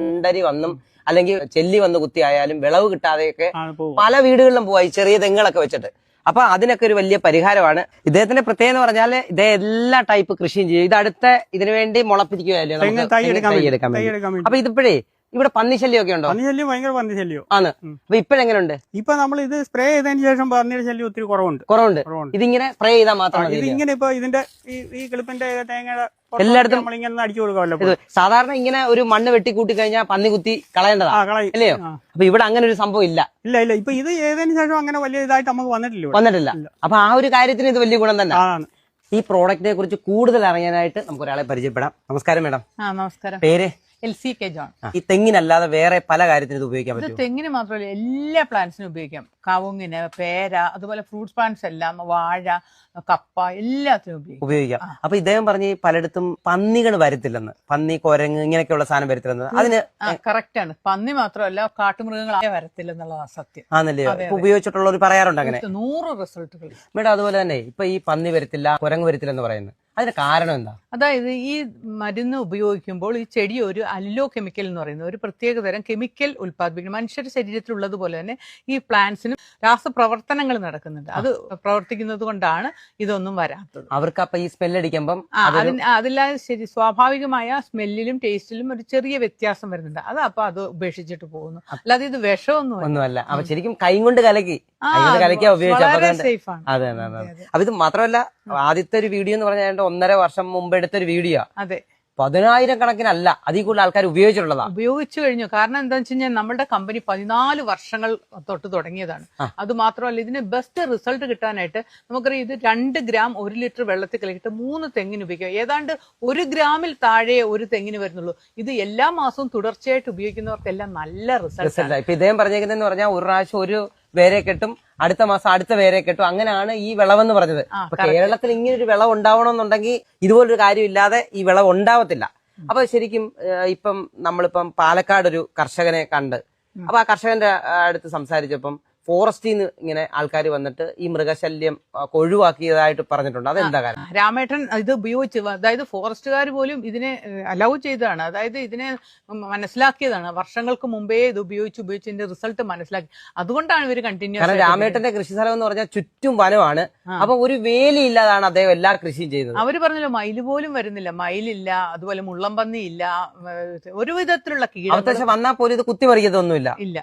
വണ്ടരി വന്നും അല്ലെങ്കിൽ ചെല്ലി വന്ന് കുത്തിയായാലും വിളവ് കിട്ടാതെയൊക്കെ പല വീടുകളിലും പോയി ചെറിയ തെങ്ങുകളൊക്കെ വെച്ചിട്ട്. അപ്പൊ അതിനൊക്കെ ഒരു വലിയ പരിഹാരമാണ്. ഇദ്ദേഹത്തിന്റെ പ്രത്യേകത എന്ന് പറഞ്ഞാൽ ഇദ്ദേഹം എല്ലാ ടൈപ്പ് കൃഷിയും ചെയ്യും. ഇത് അടുത്ത ഇതിനു വേണ്ടി മുളപ്പിരിക്കുകയല്ലേ നമുക്ക് തൈ എടുക്കാൻ വേണ്ടി. അപ്പൊ ഇതിപ്പോഴേ ഇവിടെ പന്നിശല്യം ഒക്കെ ഉണ്ടോ? പന്നിശല്യം ഭയങ്കര പന്നിശല്യം. ആണ്. അപ്പൊ ഇപ്പോഴെങ്ങനെയുണ്ട് ഇപ്പൊ നമ്മൾ ഇത് സ്പ്രേ ചെയ്തതിന് ശേഷം പന്നിയുടെ ശല്യം ഒത്തിരി കുറവുണ്ട്. കുറവുണ്ട്. ഇതിങ്ങനെ സ്പ്രേ ചെയ്താൽ മാത്രം ഇതിങ്ങനെ ഇപ്പൊ ഇതിന്റെ ഈ കിളിപ്പിന്റെ തേങ്ങയുടെ എല്ലായിടത്തും- നമ്മൾ ഇങ്ങനെ അടിച്ചു കൊടുക്കാമല്ലോ സാധാരണ ഇങ്ങനെ ഒരു മണ്ണ് വെട്ടി കൂട്ടി കഴിഞ്ഞാൽ പന്നി കുത്തി കളയേണ്ടതാ. അല്ലേ കളയും. അല്ലയോ? അപ്പൊ ഇവിടെ അങ്ങനെ ഒരു സംഭവം ഇല്ല. ഇല്ല ഇല്ല. ഇപ്പൊ ഇത് ഏതിനു ശേഷം അങ്ങനെ വലിയ ഇതായിട്ട് നമുക്ക് വന്നിട്ടില്ല. വന്നിട്ടില്ല. അപ്പൊ ആ ഒരു കാര്യത്തിന് ഇത് വലിയ ഗുണം തന്നെ. ഈ പ്രോഡക്റ്റിനെ കുറിച്ച് കൂടുതൽ അറിയാനായിട്ട് നമുക്ക് ഒരാളെ പരിചയപ്പെടാം. നമസ്കാരം മേഡം. ആ നമസ്കാരം. പേര്? L C K John. ഈ തെങ്ങിനല്ലാതെ വേറെ പല കാര്യത്തിന് ഇത് ഉപയോഗിക്കാൻ ഇത് പറ്റും തെങ്ങിന് മാത്രമല്ല എല്ലാ പ്ലാന്റ്സിനും ഉപയോഗിക്കാം. കവുങ്ങിന് പേര അതുപോലെ ഫ്രൂട്ട്സ് പ്ലാന്റ്സ് എല്ലാം വാഴ കപ്പ എല്ലാത്തിനും ഉപയോഗിക്കാം. ഉപയോഗിക്കാം. അപ്പൊ ഇദ്ദേഹം പറഞ്ഞ് പലയിടത്തും പന്നികൾ വരത്തില്ലെന്ന്. പന്നി കുരങ്ങ് ഇങ്ങനെയൊക്കെയുള്ള സാധനം വരത്തില്ലെന്ന്. അതിന് കറക്റ്റ് ആണ്. പന്നി മാത്രമല്ല കാട്ടുമൃഗങ്ങളായ വരത്തില്ലെന്നുള്ളതാണ് സത്യം. ആണല്ലേ? ഉപയോഗിച്ചിട്ടുള്ളവർ പറയാറുണ്ട് അങ്ങനെ. നൂറ് റിസൾട്ടുകൾ മേഡം അതുപോലെ തന്നെ ഇപ്പൊ ഈ പന്നി വരത്തില്ല കുരങ്ങ് വരത്തില്ല എന്ന് പറയുന്നത്. അതിന് കാരണം എന്താ? അതായത് ഈ മരുന്ന് ഉപയോഗിക്കുമ്പോൾ ഈ ചെടി ഒരു അല്ലോ കെമിക്കൽ എന്ന് പറയുന്നത് ഒരു പ്രത്യേക തരം കെമിക്കൽ ഉൽപ്പാദിപ്പിക്കുന്നു. മനുഷ്യരുടെ ശരീരത്തിലുള്ളതുപോലെ തന്നെ ഈ പ്ലാന്റ്സിനും രാസപ്രവർത്തനങ്ങൾ നടക്കുന്നുണ്ട്. അത് പ്രവർത്തിക്കുന്നത് കൊണ്ടാണ് ഇതൊന്നും വരാത്തത്. അവർക്ക് അപ്പൊ ഈ സ്മെല്ലടിക്കുമ്പം അതില്ല അതില്ലാതെ ശരി സ്വാഭാവികമായ സ്മെല്ലിലും ടേസ്റ്റിലും ഒരു ചെറിയ വ്യത്യാസം വരുന്നുണ്ട്. അത് അപ്പൊ അത് ഉപേക്ഷിച്ചിട്ട് പോകുന്നു. അല്ലാതെ ഇത് വിഷമൊന്നും ഒന്നുമല്ല. അപ്പൊ ശരിക്കും കൈ കൊണ്ട് കലക്കി. കൈ കലയ്ക്കാ കലക്കിയാ ഉപയോഗിച്ചത് അപ്പൊ അതുകൊണ്ട് സേഫ് ആണ്. അതെ അപ്പൊ ഇത് മാത്രമല്ല ആദ്യത്തെ ഒരു വീഡിയോ എന്ന് പറഞ്ഞാൽ ഒന്നര വർഷം മുമ്പ് എടുത്തൊരു വീഡിയോ. അതെ. പതിനായിരം കണക്കിനല്ല അതിൽ കൂടുതൽ ആൾക്കാർ ഉപയോഗിച്ചിട്ടുള്ളതാണ് ഉപയോഗിച്ചു കഴിഞ്ഞു. കാരണം എന്താ വെച്ച് കഴിഞ്ഞാൽ നമ്മുടെ കമ്പനി പതിനാല് വർഷങ്ങൾ തൊട്ട് തുടങ്ങിയതാണ്. അത് മാത്രമല്ല ഇതിന് ബെസ്റ്റ് റിസൾട്ട് കിട്ടാനായിട്ട് നമുക്കറിയാം ഇത് രണ്ട് ഗ്രാം ഒരു ലിറ്റർ വെള്ളത്തിൽ കലക്കിയിട്ട് മൂന്ന് തെങ്ങിന് ഉപയോഗിക്കാം. ഏതാണ്ട് ഒരു ഗ്രാമിൽ താഴെ ഒരു തെങ്ങിന് വരുന്നുള്ളൂ. ഇത് എല്ലാ മാസവും തുടർച്ചയായിട്ട് ഉപയോഗിക്കുന്നവർക്കെല്ലാം നല്ല റിസൾട്ട് റിസൾട്ട് ഇപ്പൊ ഇദ്ദേഹം പറഞ്ഞേക്കുന്നതെന്ന് പറഞ്ഞാൽ ഒരു പ്രാവശ്യം ഒരു വേരെ കെട്ടും അടുത്ത മാസം അടുത്ത വേരെ കെട്ടും. അങ്ങനെയാണ് ഈ വിളവെന്ന് പറഞ്ഞത്. അപ്പൊ കേരളത്തിൽ ഇങ്ങനെ ഒരു വിളവ് ഉണ്ടാവണമെന്നുണ്ടെങ്കിൽ ഇതുപോലൊരു കാര്യമില്ലാതെ ഈ വിളവ് ഉണ്ടാവത്തില്ല. അപ്പൊ ശരിക്കും ഇപ്പം നമ്മളിപ്പം പാലക്കാട് ഒരു കർഷകനെ കണ്ട്. അപ്പൊ ആ കർഷകന്റെ അടുത്ത് സംസാരിച്ചപ്പം ഫോറസ്റ്റിൽ നിന്ന് ഇങ്ങനെ ആൾക്കാർ വന്നിട്ട് ഈ മൃഗശല്യം ഒഴിവാക്കിയതായിട്ട് പറഞ്ഞിട്ടുണ്ട്. അതെന്താ കാര്യം? രാമേട്ടൻ ഇത് ഉപയോഗിച്ച് അതായത് ഫോറസ്റ്റുകാർ പോലും ഇതിനെ അലൗ ചെയ്തതാണ്. അതായത് ഇതിനെ മനസ്സിലാക്കിയതാണ്. വർഷങ്ങൾക്ക് മുമ്പേ ഇത് ഉപയോഗിച്ച് ഉപയോഗിച്ച് ഇതിന്റെ റിസൾട്ട് മനസ്സിലാക്കി. അതുകൊണ്ടാണ് ഇവർ കാരണം കണ്ടിന്യൂസ് രാമേട്ടന്റെ കൃഷി സ്ഥലം എന്ന് പറഞ്ഞാൽ ചുറ്റും വനമാണ്. അപ്പൊ ഒരു വേലി ഇല്ലാതാണ് അദ്ദേഹം എല്ലാ കൃഷിയും ചെയ്തത്. അവർ പറഞ്ഞല്ലോ മയിൽ പോലും വരുന്നില്ല. മയിലില്ല അതുപോലെ മുള്ളംപന്നി ഇല്ല ഒരുവിധത്തിലുള്ള ഒരു വിധത്തിലുള്ള കീട വന്നാൽ പോലും ഇത് കുത്തിമറിയതൊന്നുമില്ല ഇല്ല.